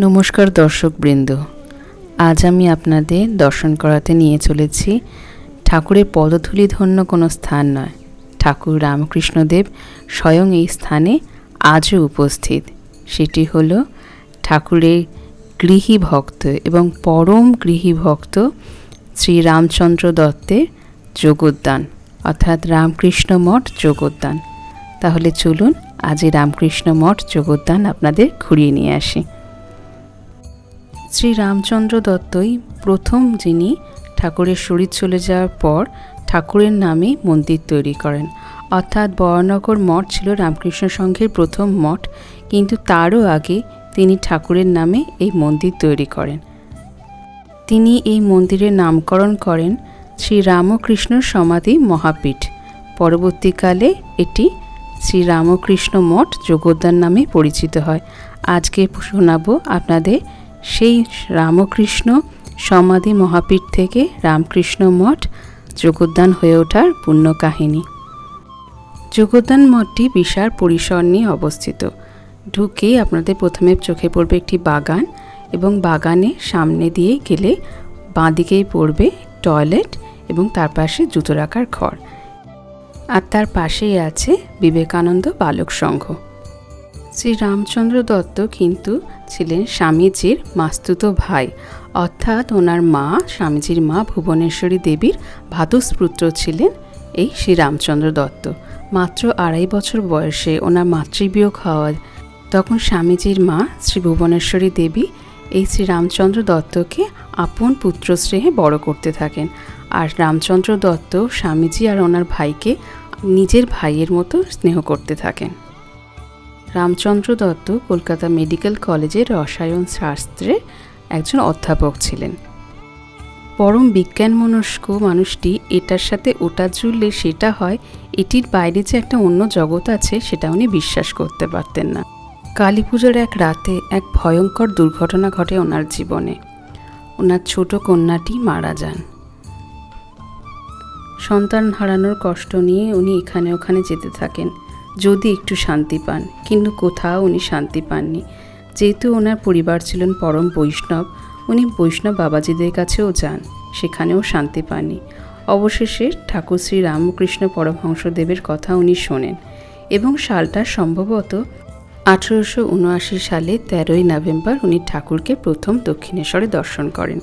নমস্কার দর্শকবৃন্দ। আজ আমি আপনাদের দর্শন করাতে নিয়ে চলেছি ঠাকুরের পদধূলি ধন্য কোনো স্থান নয়। ঠাকুর রামকৃষ্ণদেব স্বয়ং এই স্থানে আজও উপস্থিত। সেটি হল ঠাকুরের গৃহী ভক্ত এবং পরম গৃহী ভক্ত শ্রী রামচন্দ্র দত্তের যোগোদ্যান, অর্থাৎ রামকৃষ্ণ মঠ যোগোদ্যান। তাহলে চলুন আজ এই রামকৃষ্ণ মঠ যোগোদ্যান আপনাদের ঘুরিয়ে নিয়ে আসি। শ্রী রামচন্দ্র দত্তই প্রথম যিনি ঠাকুরের শরীর চলে যাওয়ার পর ঠাকুরের নামে মন্দির তৈরি করেন। অর্থাৎ বরানগর মঠ ছিল রামকৃষ্ণ সংঘের প্রথম মঠ, কিন্তু তারও আগে তিনি ঠাকুরের নামে এই মন্দির তৈরি করেন। তিনি এই মন্দিরের নামকরণ করেন শ্রী রামকৃষ্ণ সমাধি মহাপীঠ। পরবর্তীকালে এটি শ্রী রামকৃষ্ণ মঠ যোগোদ্যান নামে পরিচিত হয়। আজকে শোনাবো আপনাদের সেই রামকৃষ্ণ সমাধি মহাপীঠ থেকে রামকৃষ্ণ মঠ যোগোদ্যান হয়ে ওঠার পূর্ণ কাহিনী যোগোদ্যান মঠটি বিশাল পরিসর নিয়ে অবস্থিত। ঢুকেই আপনাদের প্রথমে চোখে পড়বে একটি বাগান এবং বাগানে সামনে দিয়ে গেলে বাঁদিকেই পড়বে টয়লেট এবং তার পাশে জুতো রাখার ঘর। আর তার পাশেই আছে বিবেকানন্দ বালক সংঘ। শ্রী রামচন্দ্র দত্ত কিন্তু ছিলেন স্বামীজির মাস্তুত ভাই। অর্থাৎ ওনার মা, স্বামীজির মা ভুবনেশ্বরী দেবীর ভাতুস্পুত্র ছিলেন এই শ্রী রামচন্দ্র দত্ত। মাত্র আড়াই বছর বয়সে ওনার মাতৃবিয়োগ হওয়ার তখন স্বামীজির মা শ্রী ভুবনেশ্বরী দেবী এই শ্রী রামচন্দ্র দত্তকে আপন পুত্র স্নেহে বড় করতে থাকেন। আর রামচন্দ্র দত্ত স্বামীজি আর ওনার ভাইকে নিজের ভাইয়ের মতো স্নেহ করতে থাকেন। রামচন্দ্র দত্ত কলকাতা মেডিকেল কলেজের রসায়ন শাস্ত্রে একজন অধ্যাপক ছিলেন। পরম বিজ্ঞান মনস্ক মানুষটি এটার সাথে ওটা জুড়লে সেটা হয়, এটির বাইরে যে একটা অন্য জগৎ আছে সেটা উনি বিশ্বাস করতে পারতেন না। কালী পুজোর এক রাতে এক ভয়ঙ্কর দুর্ঘটনা ঘটে ওনার জীবনে। ওনার ছোট কন্যাটি মারা যান। সন্তান হারানোর কষ্ট নিয়ে উনি এখানে ওখানে যেতে থাকেন। যদি একটু শান্তি পান। কিন্তু কোথাও উনি শান্তি পাননি। যেহেতু ওনার পরিবার ছিলেন পরম বৈষ্ণব, উনি বৈষ্ণব বাবাজিদের কাছেও যান। সেখানেও শান্তি পাননি। অবশেষে ঠাকুর শ্রী রামকৃষ্ণ পরমহংসদেবের কথা উনি শোনেন এবং সালটা সম্ভবত আঠেরোশো উনআশি সালে তেরোই নভেম্বর উনি ঠাকুরকে প্রথম দক্ষিণেশ্বরে দর্শন করেন।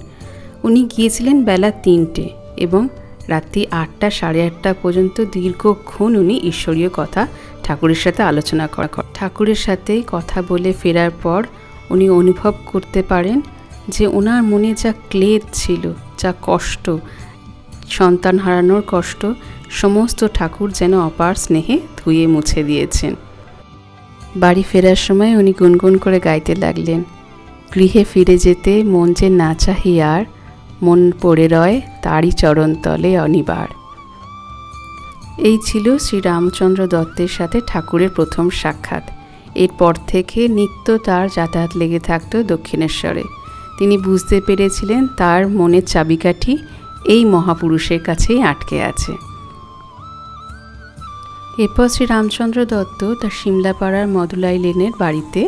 উনি গিয়েছিলেন বেলা তিনটে এবং রাত্রি আটটা সাড়ে আটটা পর্যন্ত দীর্ঘক্ষণ উনি ঈশ্বরীয় কথা ঠাকুরের সাথে আলোচনা করা ঠাকুরের সাথে কথা বলে ফেরার পর উনি অনুভব করতে পারেন যে ওনার মনে যা ক্লেদ ছিল, যা কষ্ট, সন্তান হারানোর কষ্ট, সমস্ত ঠাকুর যেন অপার স্নেহে ধুয়ে মুছে দিয়েছেন। বাড়ি ফেরার সময় উনি গুনগুন করে গাইতে লাগলেন, গৃহে ফিরে যেতে মন যে না চাহি আর, মন পড়ে রয় তারই চরণতলে অনিবার। এই ছিল শ্রী রামচন্দ্র দত্তের সাথে ঠাকুরের প্রথম সাক্ষাৎ। এরপর থেকে নিত্য তার যাতায়াত লেগে থাকত দক্ষিণেশ্বরে। তিনি বুঝতে পেরেছিলেন তার মনের চাবিকাঠি এই মহাপুরুষের কাছেই আটকে আছে। এরপর শ্রী রামচন্দ্র দত্ত তার সিমলাপাড়ার মদুলাই লেনের বাড়িতে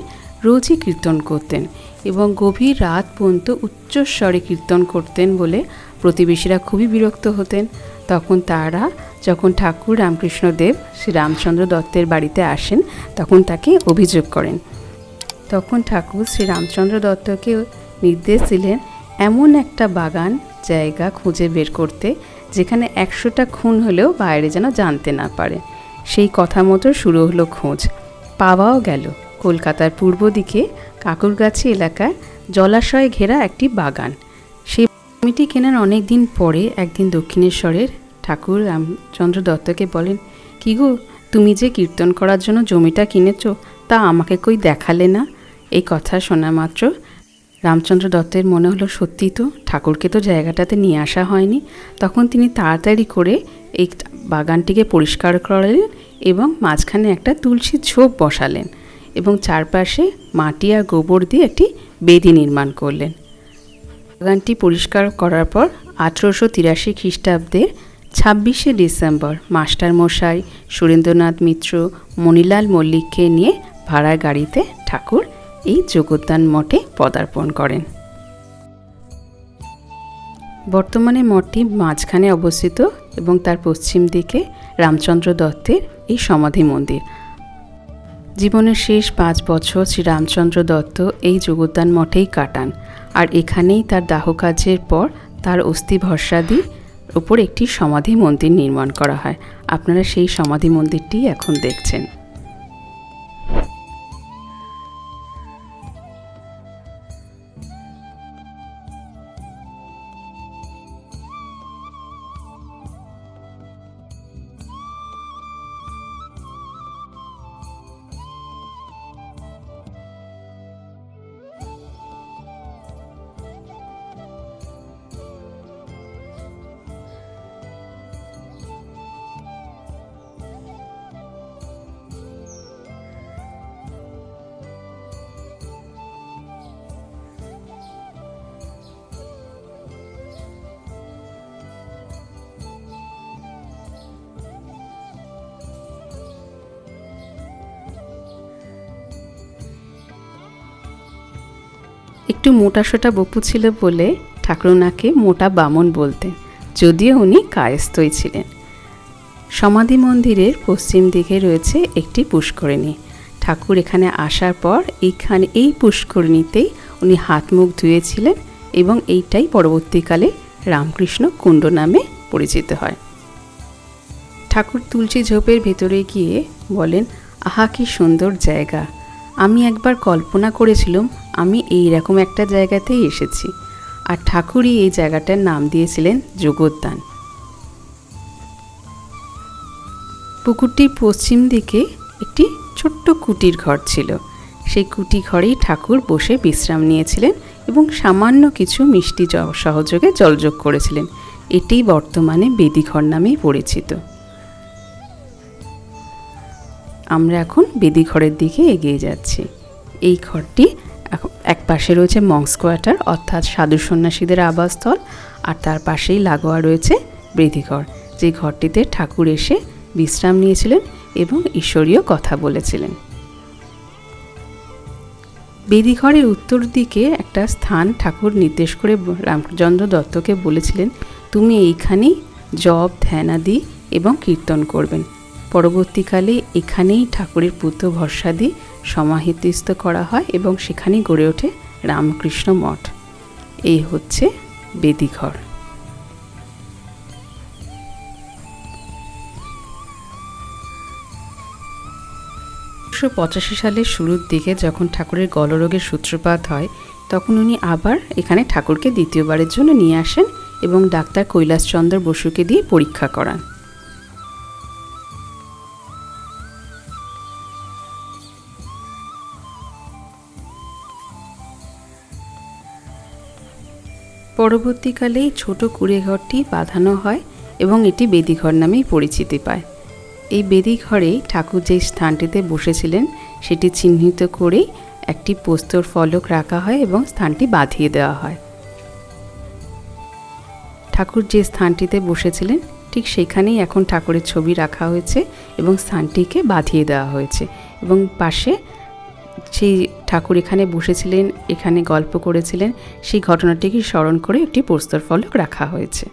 রোজই কীর্তন করতেন এবং গভীর রাত পর্যন্ত উচ্চস্বরে কীর্তন করতেন বলে প্রতিবেশীরা খুবই বিরক্ত হতেন। তখন তারা, যখন ঠাকুর রামকৃষ্ণদেব শ্রী রামচন্দ্র দত্তের বাড়িতে আসেন, তখন তাকে অভিযোগ করেন। তখন ঠাকুর শ্রী রামচন্দ্র দত্তকে নির্দেশ দিলেন, এমন একটা বাগান, জায়গা খুঁজে বের করতে, যেখানে একশোটা খুন হলেও বাইরে যেন জানতে না পারে। সেই কথা মতো শুরু হলো খোঁজ। পাওয়াও গেল। কলকাতার পূর্ব দিকে কাকুরগাছি এলাকায় জলাশয়ে ঘেরা একটি বাগান। সেই জমিটি কেনার অনেক দিন পরে একদিন দক্ষিণেশ্বরের ঠাকুর রামচন্দ্র দত্তকে বলেন, কি গো, তুমি যে কীর্তন করার জন্য জমিটা কিনেছ, তা আমাকে কই দেখালে না? এই কথা শোনা মাত্র রামচন্দ্র দত্তের মনে হলো, সত্যি তো, ঠাকুরকে তো জায়গাটাতে নিয়ে আসা হয়নি। তখন তিনি তাড়াতাড়ি করে এই বাগানটিকে পরিষ্কার করলেন এবং মাঝখানে একটা তুলসী ঝোপ বসালেন এবং চারপাশে মাটি আর গোবর দিয়ে একটি বেদি নির্মাণ করলেন। বাগানটি পরিষ্কার করার পর আঠেরোশো তিরাশি খ্রিস্টাব্দের ছাব্বিশে ডিসেম্বর মাস্টার মশাই সুরেন্দ্রনাথ মিত্র মণিলাল মল্লিককে নিয়ে ভাড়ার গাড়িতে ঠাকুর এই যোগদান মঠে পদার্পণ করেন। বর্তমানে মঠটি মাঝখানে অবস্থিত এবং তার পশ্চিম দিকে রামচন্দ্র দত্তের এই সমাধি মন্দির। জীবনের শেষ পাঁচ বছর শ্রী রামচন্দ্র দত্ত এই যোগদান মঠেই কাটান। আর এখানেই তার দাহ কাজের পর তার অস্থি ভরসাদি উপর একটি সমাধি মন্দির নির্মাণ করা হয়। আপনারা সেই সমাধি মন্দিরটি এখন দেখছেন। একটু মোটাসোটা বপু ছিল বলে ঠাকুরনাকে মোটা বামন বলতেন যদিও উনি কায়স্থই ছিলেন। সমাধি মন্দিরের পশ্চিম দিকে রয়েছে একটি পুষ্করিণী। ঠাকুর এখানে আসার পর এইখানে এই পুষ্করিণীতেই উনি হাত মুখ ধুয়েছিলেন এবং এইটাই পরবর্তীকালে রামকৃষ্ণ কুণ্ড নামে পরিচিত হয়। ঠাকুর তুলসী ঝোপের ভেতরে গিয়ে বলেন, আহা, কি সুন্দর জায়গা। আমি একবার কল্পনা করেছিলাম আমি এই রকম একটা জায়গাতেই এসেছি। আর ঠাকুরই এই জায়গাটার নাম দিয়েছিলেন যোগোদ্যান। পুকুরটির পশ্চিম দিকে একটি ছোট্ট কুটির ঘর ছিল। সেই কুটি ঘরেই ঠাকুর বসে বিশ্রাম নিয়েছিলেন এবং সামান্য কিছু মিষ্টি সহযোগে জলযোগ করেছিলেন। এটি বর্তমানে বেদিঘর নামেই পরিচিত। আমরা এখন বেদিঘরের দিকে এগিয়ে যাচ্ছি। এই ঘরটি এক পাশে রয়েছে মংস কোয়ার্টার অর্থাৎ সাধু সন্ন্যাসীদের আবাসস্থল, আর তার পাশেই লাগোয়া রয়েছে বেদিঘর যে ঘরটিতে ঠাকুর এসে বিশ্রাম নিয়েছিলেন এবং ঈশ্বরীয় কথা বলেছিলেন। বেদিঘরের উত্তর দিকে একটা স্থান ঠাকুর নির্দেশ করে রামচন্দ্র দত্তকে বলেছিলেন, তুমি এইখানেই জপ ধ্যানাদি এবং কীর্তন করবেন। পরবর্তীকালে এখানেই ঠাকুরের পুত্র ভরসাদি সমাহিতস্থ করা হয় এবং সেখানে গড়ে ওঠে রামকৃষ্ণ মঠ। এই হচ্ছে বেদিঘর। উনিশশো পঁচাশি সালের শুরুর দিকে যখন ঠাকুরের গলরোগের সূত্রপাত হয়, তখন উনি আবার এখানে ঠাকুরকে দ্বিতীয়বারের জন্য নিয়ে আসেন এবং ডাক্তার কৈলাসচন্দ্র বসুকে দিয়ে পরীক্ষা করান। পরবর্তীকালে এই ছোট কুড়েঘরটি বাঁধানো হয় এবং এটি বেদিঘর নামেই পরিচিতি পায়। এই বেদিঘরে ঠাকুর যে স্থানটিতে বসেছিলেন, সেটি চিহ্নিত করেই একটি পোস্তর ফলক রাখা হয় এবং স্থানটি বাঁধিয়ে দেওয়া হয়। ঠাকুর যে স্থানটিতে বসেছিলেন, ঠিক সেখানেই এখন ঠাকুরের ছবি রাখা হয়েছে এবং স্থানটিকে বাঁধিয়ে দেওয়া হয়েছে এবং পাশে সেই ঠাকুর এখানে বসেছিলেন, এখানে গল্প করেছিলেন। সেই ঘটনাটিকে স্মরণ করে একটি প্রস্তর ফলক রাখা হয়েছে।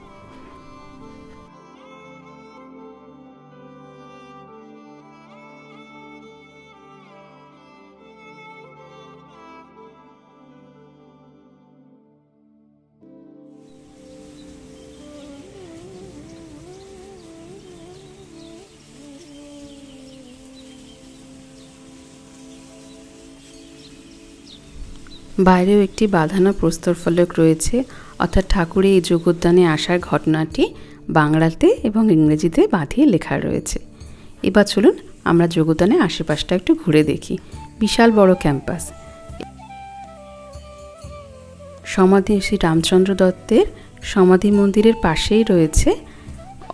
বাইরেও একটি বাঁধানো প্রস্তর ফলক রয়েছে। অর্থাৎ ঠাকুরের এই যোগোদ্যানে আসার ঘটনাটি বাংলাতে এবং ইংরেজিতে বাঁধিয়ে লেখা রয়েছে। এবার চলুন আমরা যোগদানের আশেপাশটা একটু ঘুরে দেখি। বিশাল বড় ক্যাম্পাস। সমাধি শ্রী রামচন্দ্র দত্তের সমাধি মন্দিরের পাশেই রয়েছে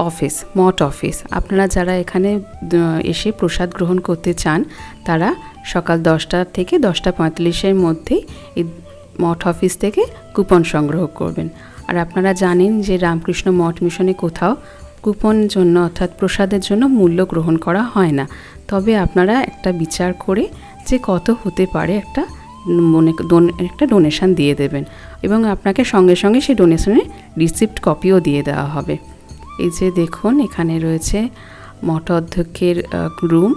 অফিস, মঠ অফিস। আপনারা যারা এখানে এসে প্রসাদ গ্রহণ করতে চান, তারা সকাল দশটা থেকে দশটা পঁয়তাল্লিশের মধ্যেই এই মঠ অফিস থেকে কুপন সংগ্রহ করবেন। আর আপনারা জানেন যে রামকৃষ্ণ মঠ মিশনে কোথাও কুপন জন্য অর্থাৎ প্রসাদের জন্য মূল্য গ্রহণ করা হয় না। তবে আপনারা একটা বিচার করে যে কত হতে পারে একটা মনে একটা ডোনেশন দিয়ে দেবেন এবং আপনাকে সঙ্গে সঙ্গে সেই ডোনেশনের রিসিপ্ট কপিও দিয়ে দেওয়া হবে। এই যে দেখুন, এখানে রয়েছে মঠ অধ্যক্ষের রুম।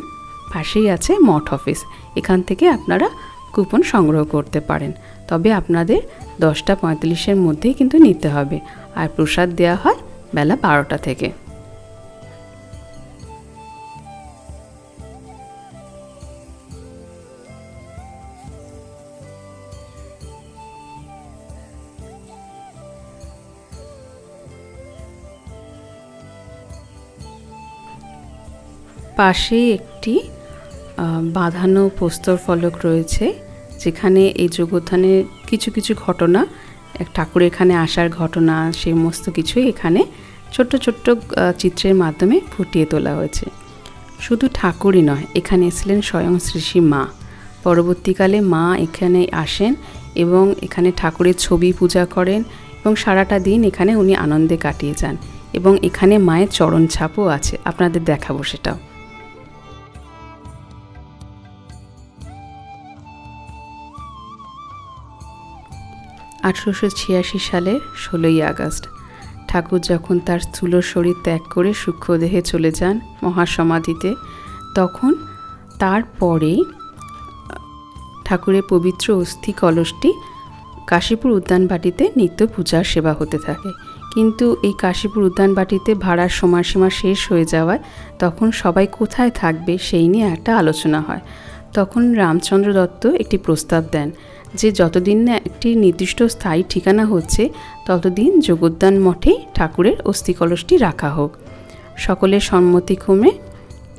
পাশেই আছে মঠ অফিস। এখান থেকে আপনারা কুপন সংগ্রহ করতে পারেন। তবে আপনাদের দশটা পঁয়তাল্লিশের মধ্যেই কিন্তু নিতে হবে। আর প্রসাদ দেওয়া হয় বেলা বারোটা থেকে। পাশেই একটি বাঁধানো প্রস্তর ফলক রয়েছে, যেখানে এই যোগোত্থানের কিছু কিছু ঘটনা, এক ঠাকুর এখানে আসার ঘটনা সমস্ত কিছুই এখানে ছোট্ট ছোট্ট চিত্রের মাধ্যমে ফুটিয়ে তোলা হয়েছে। শুধু ঠাকুরই নয়, এখানে এসেছিলেন স্বয়ং শ্রী মা। পরবর্তীকালে মা এখানে আসেন এবং এখানে ঠাকুরের ছবি পূজা করেন এবং সারাটা দিন এখানে উনি আনন্দে কাটিয়ে যান এবং এখানে মায়ের চরণ ছাপও আছে। আপনাদের দেখাবো সেটাও। আঠেরোশো ছিয়াশি সালের ষোলোই আগস্ট। ঠাকুর যখন তার স্থূল শরীর ত্যাগ করে সূক্ষ্মদেহে চলে যান মহাসমাধিতে, তখন তারপরেই ঠাকুরের পবিত্র অস্থি কলসটি কাশীপুর উদ্যানবাটিতে নিত্য পূজার সেবা হতে থাকে। কিন্তু এই কাশীপুর উদ্যানবাটিতে ভাড়ার সময়সীমা শেষ হয়ে যাওয়ায় তখন সবাই কোথায় থাকবে সেই নিয়ে একটা আলোচনা হয়। তখন রামচন্দ্র দত্ত একটি প্রস্তাব দেন যে যতদিন না একটি নির্দিষ্ট স্থায়ী ঠিকানা হচ্ছে, ততদিন যোগোদ্যান মঠে ঠাকুরের অস্থি কলসটি রাখা হোক। সকলের সম্মতিক্রমে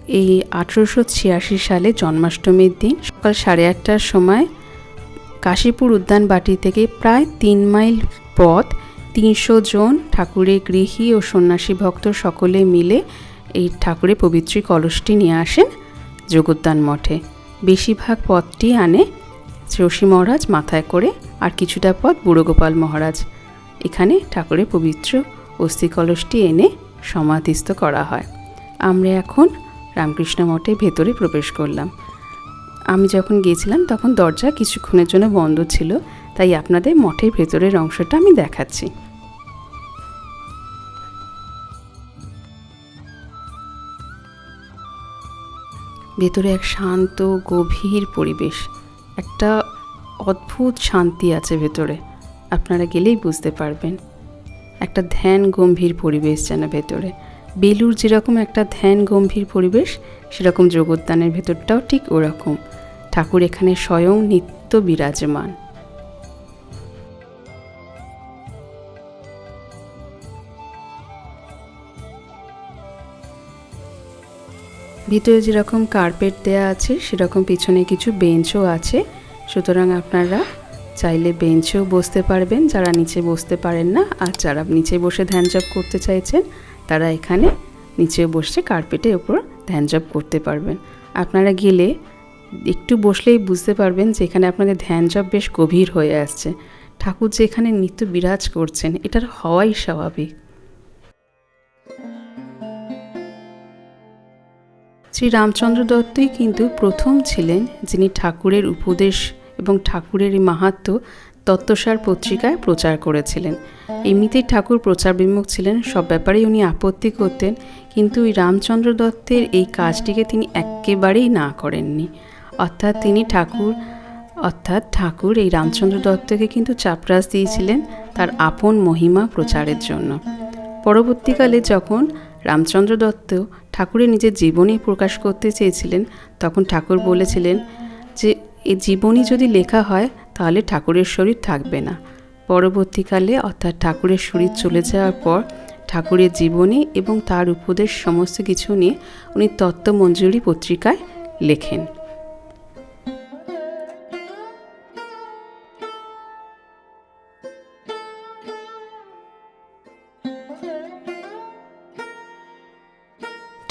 এই আঠেরোশো ছিয়াশি সালে জন্মাষ্টমীর দিন সকাল সাড়ে আটটার সময় কাশীপুর উদ্যানবাটি থেকে প্রায় তিন মাইল পথ তিনশো জন ঠাকুরের গৃহী ও সন্ন্যাসী ভক্ত সকলে মিলে এই ঠাকুরের পবিত্রী কলসটি নিয়ে আসেন যোগোদ্যান মঠে। বেশিরভাগ পথটি আনে শ্রী মহারাজ মাথায় করে আর কিছুটা পথ বুড়োগোপাল মহারাজ। এখানে ঠাকুরের পবিত্র অস্থি কলসটি এনে সমাধিস্থ করা হয়। আমরা এখন রামকৃষ্ণ মঠের ভেতরে প্রবেশ করলাম। আমি যখন গিয়েছিলাম তখন দরজা কিছুক্ষণের জন্য বন্ধ ছিল, তাই আপনাদের মঠের ভেতরের অংশটা আমি দেখাচ্ছি। ভেতরে এক শান্ত, গভীর পরিবেশ। একটা অদ্ভুত শান্তি আছে ভেতরে। আপনারা গেলেই বুঝতে পারবেন। একটা ধ্যান গম্ভীর পরিবেশ যেন ভেতরে। বেলুর যেরকম একটা ধ্যান গম্ভীর পরিবেশ, সেরকম জগদ্দানের ভেতরটাও ঠিক ওরকম। ঠাকুর এখানে স্বয়ং নিত্য বিরাজমান। ভিতরে যেরকম কার্পেট দেয়া আছে, সেরকম পিছনে কিছু বেঞ্চও আছে। সুতরাং আপনারা চাইলে বেঞ্চেও বসতে পারবেন, যারা নিচে বসতে পারেন না, আর যারা নিচে বসে ধ্যান জপ করতে চাইছেন, তারা এখানে নিচে বসে কার্পেটের ওপর ধ্যান জপ করতে পারবেন। আপনারা গেলে একটু বসলেই বুঝতে পারবেন যে এখানে আপনাদের ধ্যান জপ বেশ গভীর হয়ে আসছে। ঠাকুর যে এখানে নিত্য বিরাজ করছেন, এটার হওয়াই স্বাভাবিক। শ্রী রামচন্দ্র দত্তই কিন্তু প্রথম ছিলেন যিনি ঠাকুরের উপদেশ এবং ঠাকুরের এই মাহাত্ম্য তত্ত্বসার পত্রিকায় প্রচার করেছিলেন। এমনিতেই ঠাকুর প্রচার বিমুখ ছিলেন, সব ব্যাপারেই উনি আপত্তি করতেন, কিন্তু এই রামচন্দ্র দত্তের এই কাজটিকে তিনি একেবারেই না করেননি। অর্থাৎ তিনি ঠাকুর, অর্থাৎ ঠাকুর এই রামচন্দ্র দত্তকে কিন্তু চাপরাস দিয়েছিলেন তার আপন মহিমা প্রচারের জন্য। পরবর্তীকালে যখন রামচন্দ্র দত্ত ঠাকুরের নিজের জীবনী প্রকাশ করতে চেয়েছিলেন, তখন ঠাকুর বলেছিলেন যে এই জীবনী যদি লেখা হয়, তাহলে ঠাকুরের শরীর থাকবে না। পরবর্তীকালে অর্থাৎ ঠাকুরের শরীর চলে যাওয়ার পর, ঠাকুরের জীবনী এবং তার উপদেশ সমস্ত কিছু নিয়ে উনি তত্ত্বমঞ্জুরি পত্রিকায় লেখেন।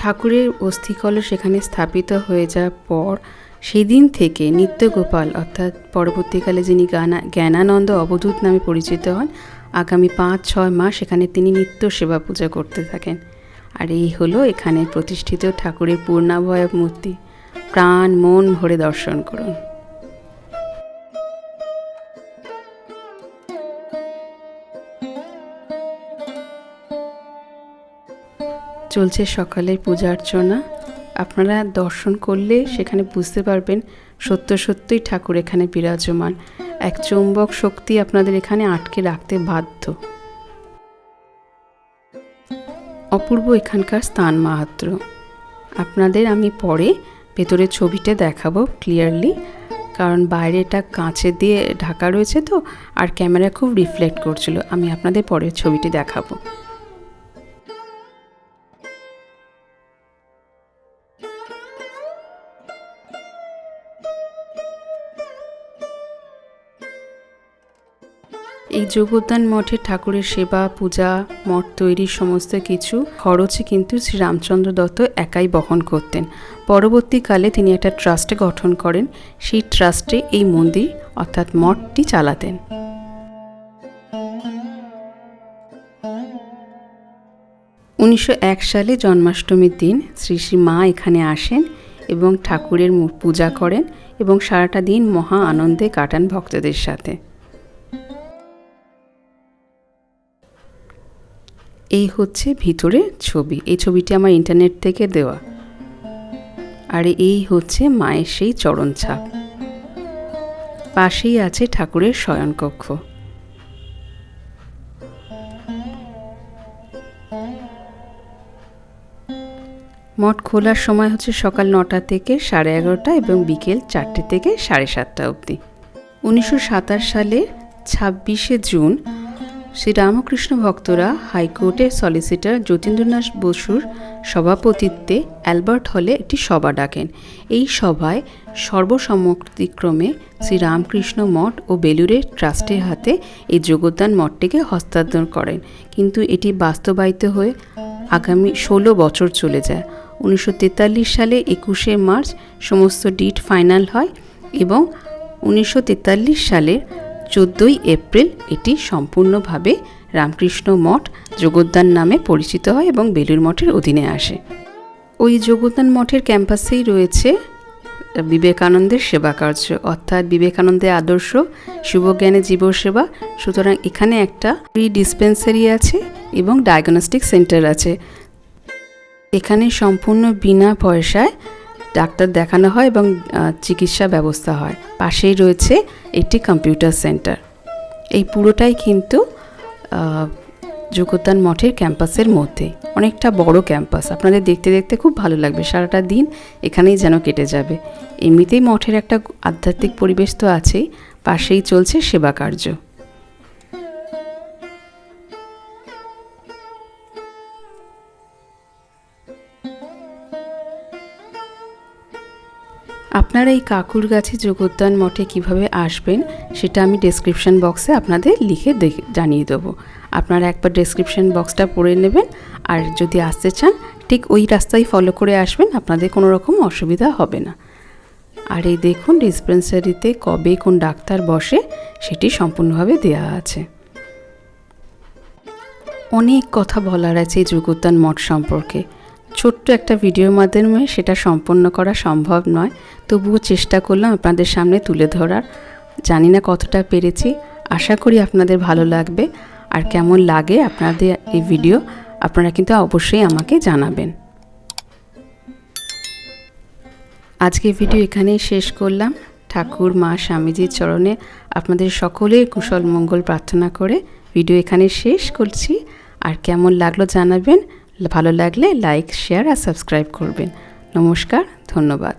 ঠাকুরের অস্থিকলস সেখানে স্থাপিত হয়ে যাওয়ার পর সেই দিন থেকে নিত্যগোপাল, অর্থাৎ পরবর্তীকালে যিনি গানা জ্ঞানানন্দ অবধূত নামে পরিচিত হন, আগামী পাঁচ, ছয় মাস সেখানে তিনি নিত্য সেবা পূজা করতে থাকেন। আর এই হলো এখানে প্রতিষ্ঠিত ঠাকুরের পূর্ণাভয়ব মূর্তি। প্রাণ, মন ভরে দর্শন করুন। চলছে সকালের পূজা অর্চনা। আপনারা দর্শন করলে সেখানে বুঝতে পারবেন সত্য সত্যই ঠাকুর এখানে বিরাজমান। এক চৌম্বক শক্তি আপনাদের এখানে আটকে রাখতে বাধ্য। অপূর্ব এখানকার স্থান মাহাত্র আপনাদের আমি পরে ভেতরের ছবিটা দেখাবো ক্লিয়ারলি কারণ বাইরেটা কাঁচে দিয়ে ঢাকা রয়েছে তো, আর ক্যামেরা খুব রিফ্লেক্ট করছিল। আমি আপনাদের পরের ছবিটি দেখাবো। এই যোগদান মঠে ঠাকুরের সেবা, পূজা, মঠ তৈরির সমস্ত কিছু খরচে কিন্তু শ্রী রামচন্দ্র দত্ত একাই বহন করতেন। পরবর্তীকালে তিনি একটা ট্রাস্ট গঠন করেন। সেই ট্রাস্টে এই মন্দির অর্থাৎ মঠটি চালাতেন। উনিশশো এক সালে জন্মাষ্টমীর দিন শ্রী শ্রী মা এখানে আসেন এবং ঠাকুরের পূজা করেন এবং সারাটা দিন মহা আনন্দে কাটান ভক্তদের সাথে। এই হচ্ছে ভিতরে ছবি। এই ছবিটি আমার ইন্টারনেট থেকে দেওয়া। আর এই হচ্ছে মায়ের সেই চরণ ছাপ। পাশেই আছে ঠাকুরের শয়নকক্ষ। মঠ খোলার সময় হচ্ছে সকাল নটা থেকে সাড়ে এগারোটা এবং বিকেল চারটে থেকে সাড়ে সাতটা অবধি। উনিশশো সাতাশ সালে ছাব্বিশে জুন শ্রী রামকৃষ্ণ ভক্তরা হাইকোর্টের সলিসিটর যতীন্দ্রনাথ বসুর সভাপতিত্বে অ্যালবার্ট হলে একটি সভা ডাকেন। এই সভায় সর্বসম্মতিক্রমে শ্রী রামকৃষ্ণ মঠ ও বেলুরের ট্রাস্টের হাতে এই যোগদান মঠটিকে হস্তান্তর করেন। কিন্তু এটি বাস্তবায়িত হয়ে আগামী ষোলো বছর চলে যায়। উনিশশো তেতাল্লিশ সালে একুশে মার্চ সমস্ত ডিট ফাইনাল হয় এবং উনিশশো তেতাল্লিশ সালের চোদ্দোই এপ্রিল এটি সম্পূর্ণভাবে রামকৃষ্ণ মঠ যোগোদ্যান নামে পরিচিত হয় এবং বেলুর মঠের অধীনে আসে। ওই যোগোদ্যান মঠের ক্যাম্পাসেই রয়েছে বিবেকানন্দের সেবা কার্য। অর্থাৎ বিবেকানন্দের আদর্শ শুভজ্ঞানে জীবসেবা সুতরাং এখানে একটা ফ্রি ডিসপেন্সারি আছে এবং ডায়াগনস্টিক সেন্টার আছে। এখানে সম্পূর্ণ বিনা পয়সায় ডাক্তার দেখানো হয় এবং চিকিৎসা ব্যবস্থা হয়। পাশেই রয়েছে একটি কম্পিউটার সেন্টার এই পুরোটাই কিন্তু যোগদান মঠের ক্যাম্পাসের মধ্যে। অনেকটা বড় ক্যাম্পাস। আপনাদের দেখতে দেখতে খুব ভালো লাগবে। সারাটা দিন এখানেই যেন কেটে যাবে। এমনিতেই মঠের একটা আধ্যাত্মিক পরিবেশ তো আছেই। পাশেই চলছে সেবা কার্য। আপনারা এই কাকুর গাছে যোগোদ্যান মঠে কীভাবে আসবেন, সেটা আমি ডেসক্রিপশন বক্সে আপনাদের লিখে জানিয়ে দেবো। আপনারা একবার ডেসক্রিপশন বক্সটা পড়ে নেবেন, আর যদি আসতে চান, ঠিক ওই রাস্তায় ফলো করে আসবেন, আপনাদের কোনো রকম অসুবিধা হবে না। আর এই দেখুন ডিসপেন্সারিতে কবে কোন ডাক্তার বসে, সেটি সম্পূর্ণভাবে দেওয়া আছে। অনেক কথা বলার আছে এই যোগোদ্যান মঠ সম্পর্কে। ছোট্ট একটা ভিডিওর মাধ্যমে সেটা সম্পন্ন করা সম্ভব নয়। তবুও চেষ্টা করলাম আপনাদের সামনে তুলে ধরার। জানি না কতটা পেরেছি। আশা করি আপনাদের ভালো লাগবে। আর কেমন লাগে আপনাদের এই ভিডিও, আপনারা কিন্তু অবশ্যই আমাকে জানাবেন। আজকে ভিডিও এখানেই শেষ করলাম। ঠাকুর, মা, স্বামীজির চরণে আপনাদের সকলের কুশল মঙ্গল প্রার্থনা করে ভিডিও এখানে শেষ করছি। আর কেমন লাগল জানাবেন ভালো লাগলে লাইক শেয়ার আর সাবস্ক্রাইব করবেন। নমস্কার ধন্যবাদ।